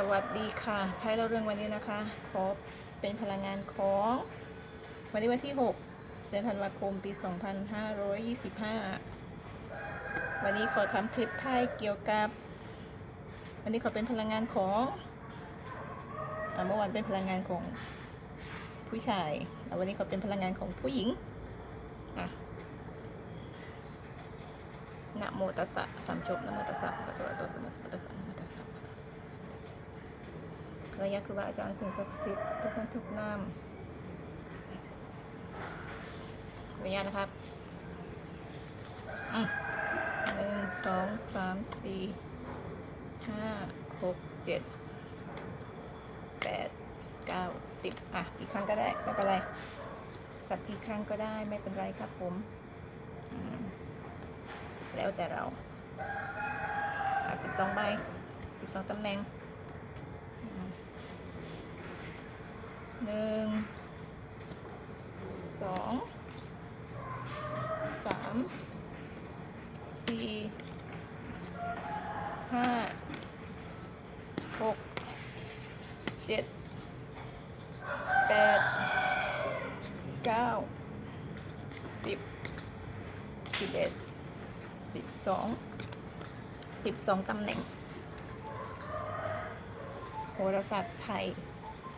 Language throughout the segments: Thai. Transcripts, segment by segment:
สวัสดีค่ะไพ่เราเรื่องวันนี้นะคะ ขอเป็นพลังงานของ วันนี้วันที่ 6 เดือนธันวาคมปี 2525 วันนี้ขอทำคลิปไพ่เกี่ยวกับ วันนี้ขอเป็นพลังงานของเมื่อวานเป็นพลังงานของผู้ชายแล้ววันนี้ขอเป็นพลังงานของผู้หญิงอะนะโมตัสสะสามจบนะโมตัสสะพระตัวตัวสมัสพุทธัสสะนะโมตัสสะพระตัวสมัสพุทธัสสะ ระยะครูบาอาจารย์สิ่งศักดิ์สิทธิ์ทุกท่านทุกนามขออนุญาตนะครับหนึ่งสองสามสี่ห้าหกเจ็ดแปดเก้าสิบอะกี่ครั้งก็ได้ไม่เป็นไรสักกี่ครั้งก็ได้ไม่เป็นไรครับผมมแล้วแต่เราสิบสองใบสิบสองตำแหน่งอืม หนึ่งสองสามสี่ห้าหกเจ็ดแปดเก้าสิบสิบเอ็ดสิบสองสิบสองตำแหน่งโหราศาสตร์ไทย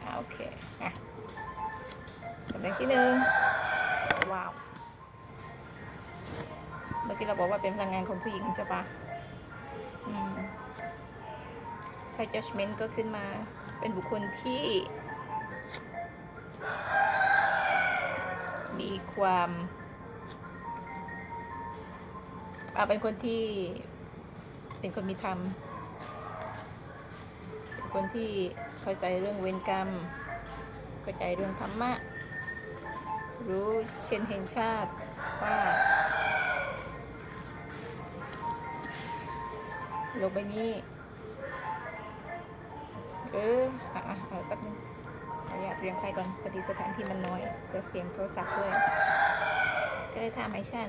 อ่าโอเคอะตำแหน่งที่หนึ่งว้าว เมื่อกี้เราบอกว่าเป็นพลังงานของผู้หญิงใช่ปะอืมไพ่ judgment ก็ขึ้นมาเป็นบุคคลที่ มีความอาเป็นคนที่เป็นคนมีธรรมเป็นคนที่ เข้าใจเรื่องเวรกรรม เข้าใจเรื่องธรรมะ รู้เช่นเห็นชาติว่าโลกใบนี้เอออะอะเออแป๊บนึงขออนุญาตเรียงใครก่อนพอดีสถานที่มันน้อยเกิดเสียงโทรศัพท์ด้วย ก็เลยถามให้ฉัน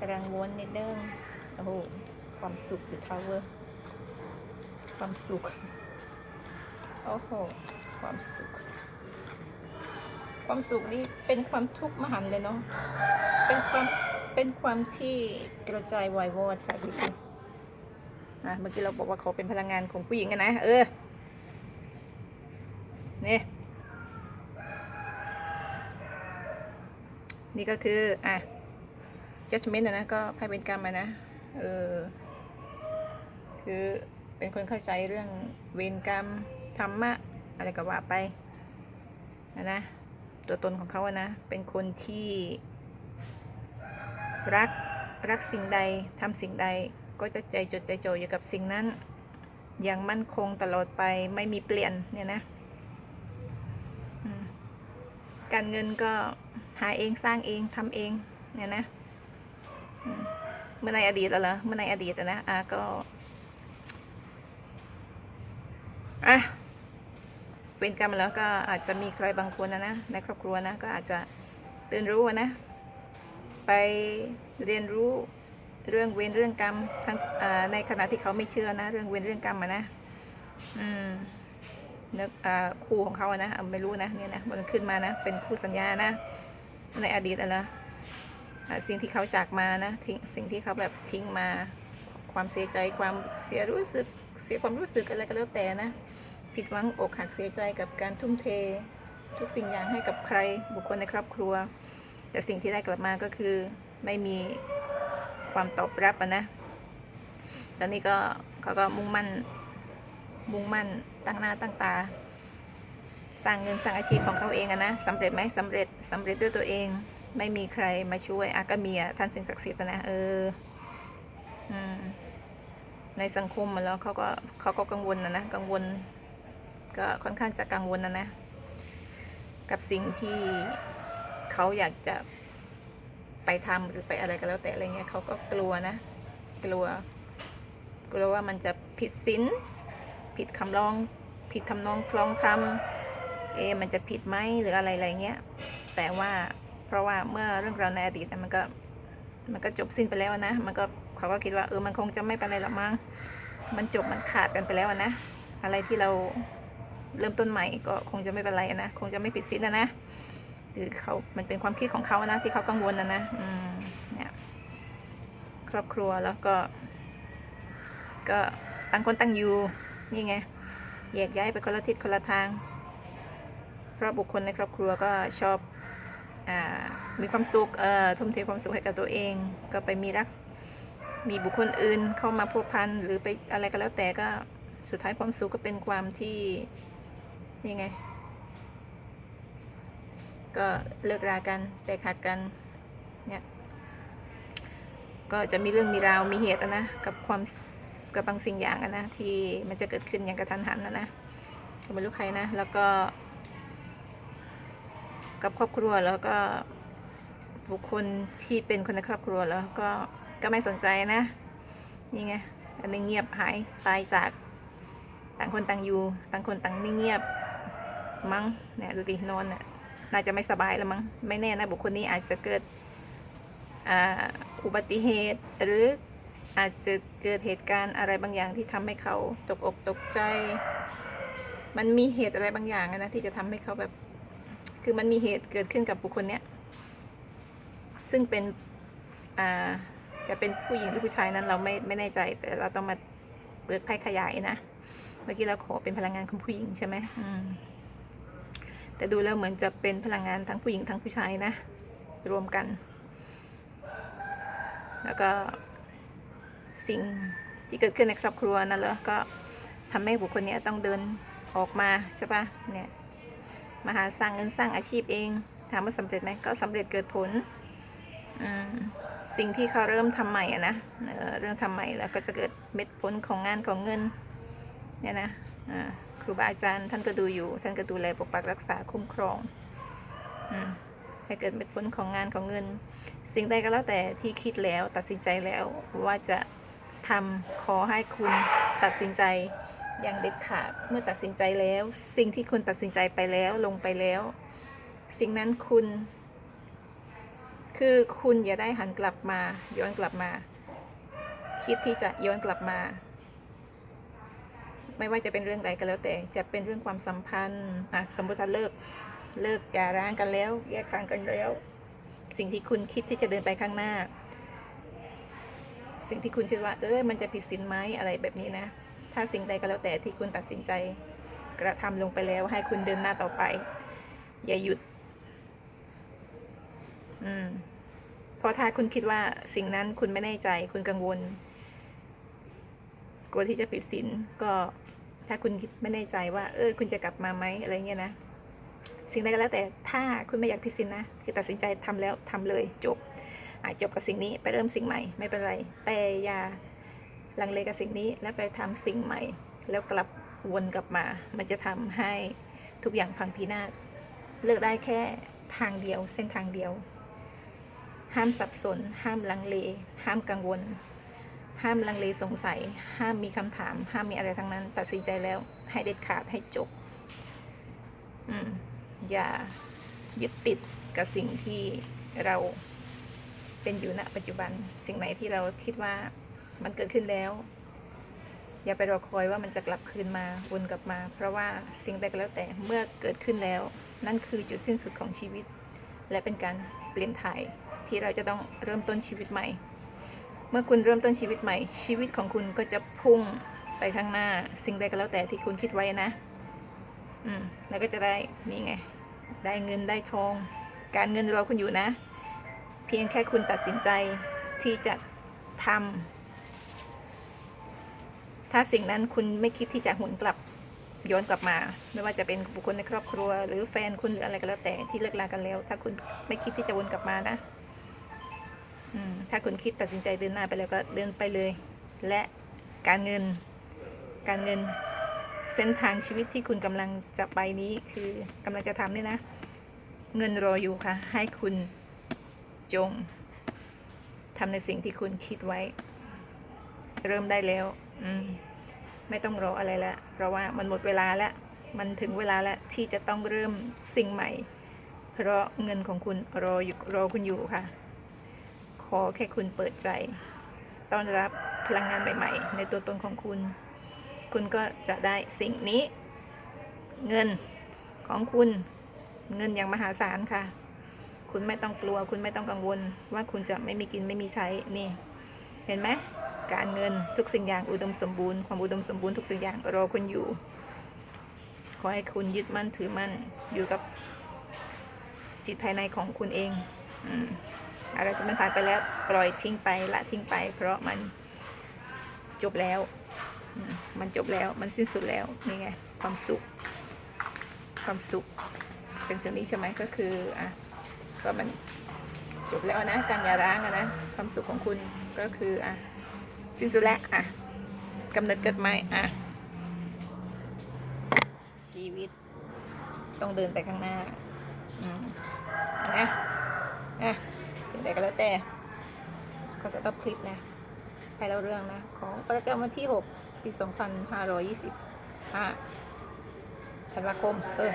กำลังวนนิดนึง โอ้โห ความสุขหรือทาวเวอร์ ความสุข โอ้โห ความสุข ความสุขนี่เป็นความทุกข์มหันเลยเนาะ เป็นความเป็นความที่กระจายวายวอดค่ะดูสิอะเมื่อกี้เราบอกว่าเขาเป็นพลังงานของผู้หญิงกันนะ เออ นี่ นี่ก็คือ อะ judgment นะนะ ก็ไพ่เป็นกรรมนะ เออ คือเป็นคนเข้าใจเรื่องเวรกรรม ธรรมะอะไรก็ว่าไปนะนะตัวตนของเขาอะนะ เป็นคนที่รักรักสิ่งใดทำสิ่งใดก็จะใจจดใจจ่ออยู่กับสิ่งนั้น อย่างมั่นคงตลอดไปไม่มีเปลี่ยนเนี่ยนะการเงินก็หาเองสร้างเองทำเองเนี่ยนะเมื่อในอดีตแล้วเหรอเมื่อในอดีตนะอะก็อะ เว้นกรรมแล้วก็อาจจะมีใครบางคนนะนะในครอบครัวนะก็อาจจะเรียนรู้นะ ไปเรียนรู้เรื่องเวรเรื่องกรรมทั้งในขณะที่เขาไม่เชื่อนะ เรื่องเวรเรื่องกรรมอะนะอืมนึกอ่าคู่ของเขาอะนะไม่รู้นะเนี่ยนะมันขึ้นมานะ เป็นคู่สัญญานะ ในอดีตอะนะอะสิ่งที่เขาจากมานะทิ้งสิ่งที่เขาแบบทิ้งมา ความเสียใจความเสียรู้สึกเสียความรู้สึกอะไรก็แล้วแต่นะ ผิดหวังอกหักเสียใจกับการทุ่มเท ทุกสิ่งอย่างให้กับใครบุคคลในครอบครัว แต่สิ่งที่ได้กลับมาก็คือไม่มีความตอบรับะนะ ตอนนี้ก็เขาก็มุ่งมั่นมุ่งมั่นตั้งหน้าตั้งตา สร้างเงินสร้างอาชีพของเขาเองอะนะสำเร็จไหมสำเร็จสำเร็จด้วยตัวเอง ไม่มีใครมาช่วยอาก็มีท่านสิ่งศักดิ์สิทธิ์นะเออในสังคมอะแล้วเขาก็เขาก็กังวลนะนะกังวล ก็ค่อนข้างจะกังวลนะนะ กับสิ่งที่เขาอยากจะไปทำหรือไปอะไรก็แล้วแต่อะไรเงี้ยเขาก็กลัวนะ กลัว กลัวว่ามันจะผิดศีลผิดคำร้อง ผิดทำนองคลองธรรมเอ มันจะผิดไหมหรืออะไรอะไรเงี้ย แต่ว่าเพราะว่าเมื่อเรื่องราวในอดีตน่มันก็มันก็จบสิ้นไปแล้วนะ มันก็เขาก็คิดว่าเออมันคงจะไม่เป็นไรหรอกมั้ง มันจบมันขาดกันไปแล้วนะ อะไรที่เรา เริ่มต้นใหม่ก็คงจะไม่เป็นไรนะคงจะไม่ผิดศีลนะนะหรือเขามันเป็นความคิดของเขานะที่เขากังวลนะนะอืมเนี่ยครอบครัวแล้วก็ ก็ต่างคนต่างอยู่นี่ไงแยกย้ายไปคนละทิศคนละทางเพราะบุคคลในครอบครัวก็ชอบอมีความสุขเอ่อทุ่มเทความสุขให้กับตัวเอง ก็ไปมีรักมีบุคคลอื่นเข้ามาพัวพันหรือไปอะไรก็แล้วแต่ก็สุดท้ายความสุขก็เป็นความที่ นี่ไง ก็เลิกรากันแต่ขาดกันเนี่ยก็จะมีเรื่องมีราวมีเหตุนะกับความกับบางสิ่งอย่างนะที่มันจะเกิดขึ้นอย่างกระทันหันนะนะก็ไม่รู้ใครนะ แล้วก็ กับครอบครัวแล้วก็บุคคลที่เป็นคนในครอบครัวแล้วก็ก็ไม่สนใจนะนี่ไงอันนี้เงียบหายตายจากต่างคนต่างอยู่ ต่างคนต่างนิ่งเงียบ มั้งเนี่ยดูดินอนน่ะน่าจะไม่สบายแล้วมั้งไม่แน่นะบุคคลนี้อาจจะเกิดอุบัติเหตุหรืออาจจะเกิดเหตุการณ์อะไรบางอย่างที่ทำให้เขาตกอกตกใจ มันมีเหตุอะไรบางอย่างนะที่จะทำให้เขาแบบ คือมันมีเหตุเกิดขึ้นกับบุคคลเนี้ย ซึ่งเป็นจะเป็นผู้หญิงหรือผู้ชายนั้นเราไม่ไม่แน่ใจ แต่เราต้องมาเปิดไพ่ขยายนะ เมื่อกี้เราขอเป็นพลังงานของผู้หญิงใช่ไหมอืม แต่ดูแล้วเหมือนจะเป็นพลังงานทั้งผู้หญิงทั้งผู้ชายนะ รวมกัน แล้วก็สิ่งที่เกิดขึ้นในครอบครัวนั่นแหละก็ทำให้บุคคลนี้ต้องเดินออกมาใช่ปะเนี่ยมาหาสร้างเงินสร้างอาชีพเองถามว่าสำเร็จไหมก็สำเร็จเกิดผลสิ่งที่เขาเริ่มทำใหม่อะนะเรื่องทำใหม่แล้วก็จะเกิดเม็ดผลของงานของเงินเนี่ยนะ ครูบาอาจารย์ท่านก็ดูอยู่ ท่านก็ดูแลปกปักรักษาคุ้มครองอให้เกิดเม็ดผลของงานของเงิน สิ่งใดก็แล้วแต่ที่คิดแล้วตัดสินใจแล้วว่าจะทำขอให้คุณตัดสินใจอย่างเด็ดขาดเมื่อตัดสินใจแล้ว สิ่งที่คุณตัดสินใจไปแล้วลงไปแล้ว สิ่งนั้นคุณ คือคุณอย่าได้หันกลับมา ย้อนกลับมา คิดที่จะย้อนกลับมา ไม่ว่าจะเป็นเรื่องใดก็แล้วแต่จะเป็นเรื่องความสัมพันธ์อะสมมติถ้าเลิกเลิกอย่าร้างกันแล้ว แยกทางกันแล้ว สิ่งที่คุณคิดที่จะเดินไปข้างหน้า สิ่งที่คุณคิดว่า เออมันจะผิดศีลไหมอะไรแบบนี้นะ ถ้าสิ่งใดก็แล้วแต่ที่คุณตัดสินใจ กระทำลงไปแล้ว ให้คุณเดินหน้าต่อไป อย่าหยุด อืมเพราะถ้าคุณคิดว่าสิ่งนั้นคุณไม่แน่ใจคุณกังวลกลัวที่จะผิดศีลก็ ถ้าคุณไม่แน่ใจว่า เออ คุณจะกลับมาไหมอะไรเงี้ยนะ สิ่งใดก็แล้วแต่ถ้าคุณไม่อยากผิดศีลนะ คือตัดสินใจทำแล้วทำเลยจบอะจบกับสิ่งนี้ไปเริ่มสิ่งใหม่ไม่เป็นไร แต่อย่าลังเลกับสิ่งนี้แล้วไปทำสิ่งใหม่ แล้วกลับวนกลับมา มันจะทำให้ทุกอย่างพังพินาศเลือกได้แค่ทางเดียวเส้นทางเดียว ห้ามสับสน ห้ามลังเล ห้ามกังวล ห้ามลังเลสงสัย ห้ามมีคำถาม ห้ามมีอะไรทั้งนั้น ตัดสินใจแล้ว ให้เด็ดขาดให้จบ อืม อย่ายึดติดกับสิ่งที่เราเป็นอยู่ณปัจจุบัน สิ่งไหนที่เราคิดว่ามันเกิดขึ้นแล้ว อย่าไปรอคอยว่ามันจะกลับคืนมาวนกลับมา เพราะว่าสิ่งใดก็แล้วแต่เมื่อเกิดขึ้นแล้ว นั่นคือจุดสิ้นสุดของชีวิต และเป็นการเปลี่ยนถ่ายที่เราจะต้องเริ่มต้นชีวิตใหม่ เมื่อคุณเริ่มต้นชีวิตใหม่ ชีวิตของคุณก็จะพุ่งไปข้างหน้า สิ่งใดก็แล้วแต่ที่คุณคิดไว้นะ อืม แล้วก็จะได้นี่ไง ได้เงินได้ทอง การเงินรอคุณอยู่นะ เพียงแค่คุณตัดสินใจที่จะทำถ้าสิ่งนั้นคุณไม่คิดที่จะหมุนกลับย้อนกลับมา ไม่ว่าจะเป็นบุคคลในครอบครัว หรือแฟนคุณหรืออะไรก็แล้วแต่ที่เลิกลากันแล้ว ถ้าคุณไม่คิดที่จะวนกลับมานะ ถ้าคุณคิดตัดสินใจเดินหน้าไปแล้วก็เดินไปเลย และการเงิน การเงินเส้นทางชีวิตที่คุณกำลังจะไปนี้คือกำลังจะทำเนี่ยนะ เงินรออยู่ค่ะ ให้คุณจงทำในสิ่งที่คุณคิดไว้ เริ่มได้แล้ว อืมไม่ต้องรออะไรแล้วเพราะว่ามันหมดเวลาแล้ว มันถึงเวลาแล้วที่จะต้องเริ่มสิ่งใหม่ เพราะเงินของคุณรออยู่รอคุณอยู่ค่ะ ขอแค่คุณเปิดใจต้อนรับพลังงานใหม่ ๆ ในตัวตนของคุณ คุณก็จะได้สิ่งนี้ เงินของคุณ เงินอย่างมหาศาลค่ะ คุณไม่ต้องกลัว คุณไม่ต้องกังวล ว่าคุณจะไม่มีกินไม่มีใช้ นี่ เห็นไหมการเงินทุกสิ่งอย่างอุดมสมบูรณ์ความอุดมสมบูรณ์ทุกสิ่งอย่างรอคุณอยู่ ขอให้คุณยึดมั่นถือมั่นอยู่กับจิตภายในของคุณเอง อืม อะไรที่มันผ่านไปแล้วปล่อยทิ้งไปละทิ้งไป เพราะมันจบแล้ว มันจบแล้วมันสิ้นสุดแล้วนี่ไงความสุข ความสุข เป็นสิ่งนี้ใช่ไหมก็คืออะก็มันจบแล้วนะการหย่าร้างนะความสุขของคุณก็คืออะสิ้นสุดแล้วอะกำเนิดเกิดใหม่อะชีวิตต้องเดินไปข้างหน้า อืมนะอะ สิ่งใดก็แล้วแต่ขอสต็อปคลิปนะให้เราเรื่องนะ ของประจำวันที่ 6 ปี 2525ธันวาคม เออ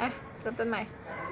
อะเริ่มต้นใหม่